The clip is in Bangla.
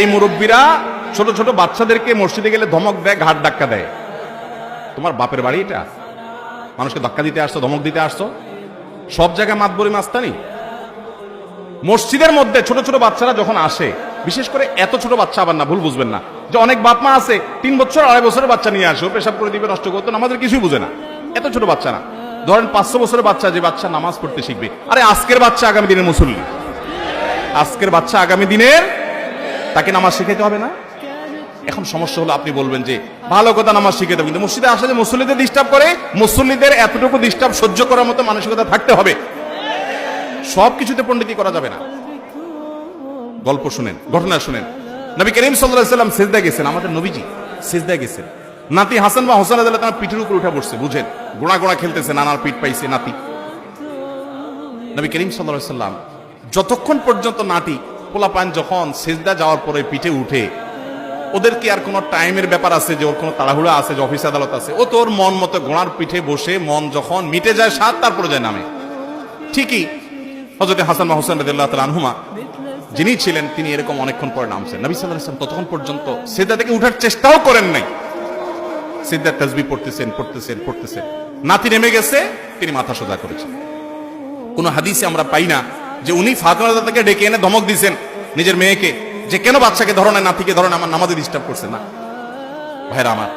এই মুরব্বীরা ছোট ছোট বাচ্চাদেরকে মসজিদে গেলে ধমক দেয়, ঘাট ধাক্কা দেয়। তোমার বাপের বাড়ি এটা? মানুষকে ধাক্কা দিতে আসছো, ধমক দিতে আসছো? সব জায়গায় মাত বলি মাস্তানি। মসজিদের মধ্যে ছোট ছোট বাচ্চারা যখন আসে, বিশেষ করে এত ছোট বাচ্চা আবার না, ভুল বুঝবেন না। যে অনেক বাপ মা আছে, তিন বছর, আড়াই বছরের বাচ্চা নিয়ে আসে পেশাব করে দিবে, নষ্ট করতো আমাদের কিছুই বুঝে না। এত ছোট বাচ্চা না। ধরেন পাঁচশো বছরের বাচ্চা যে বাচ্চা নামাজ পড়তে শিখবে। আরে আজকের বাচ্চা আগামী দিনের মুসল্লি। আজকের বাচ্চা আগামী দিনের তাকে নামাজ শিখাইতে হবে না? এখন সমস্যা হলো আপনি বলবেন যে, ভালো কথা নামাজ শিখাইতে হবে, কিন্তু মসজিদে আসলে মুসল্লিদের ডিস্টার্ব করে, মুসল্লিদের এতটুকু ডিস্টার্ব সহ্য করার মতো মানসিকতা থাকতে হবে। সব কিছুতে পণ্ডিতি করা যাবে না। গল্প শুনেন, ঘটনা শুনেন। নবী করিম সাল্লাহ সাল্লাম সেজদা গেছেন, আমাদের নবীজি সেজদা গেছেন। নাতি হাসান বা হোসেন আদালত তার পিঠের উপর উঠে বসছে, বুঝেন? গোড়া গোড়া খেলতেছে, নানার পিঠ পাইছে নাতি। নবী করিম সাল্লাহ সাল্লাম যতক্ষণ পর্যন্ত নাটি পোলাপান যখন সেজদা যাওয়ার পরে পিঠে উঠে ওদের কি আর কোনো টাইমের ব্যাপার আছে যে ওর কোনো তাড়াহুড়া আছে, যে অফিস আদালত আছে? ও তোর মন মতো গোড়ার পিঠে বসে মন যখন মিটে যায় সাত তারপরে যায় নামে। ঠিকই হজরত হাসান বা হোসেন রাদিয়াল্লাহু তাআলা আনহুমা, যিনি ছিলেন, তিনি এরকম অনেকক্ষণ পরে নামছেন। নবী আলাইহি ততক্ষণ পর্যন্ত সেজদা থেকে উঠার চেষ্টাও করেন নাই। সিদ্ধার তসবি পড়তেছেন পড়তেছেন পড়তেছেন। নাতি নেমে গেছে, তিনি মাথা সোজা করেছেন। কোনো হাদিসে আমরা পাই না যে উনি ফাতেমা তাকে ডেকে এনে ধমক দিয়েছেন নিজের মেয়েকে, যে কেন বাচ্চাকে ধরনের নাতিকে ধরনের আমার নামাজে ডিস্টার্ব করছে না। ভাইরা আমার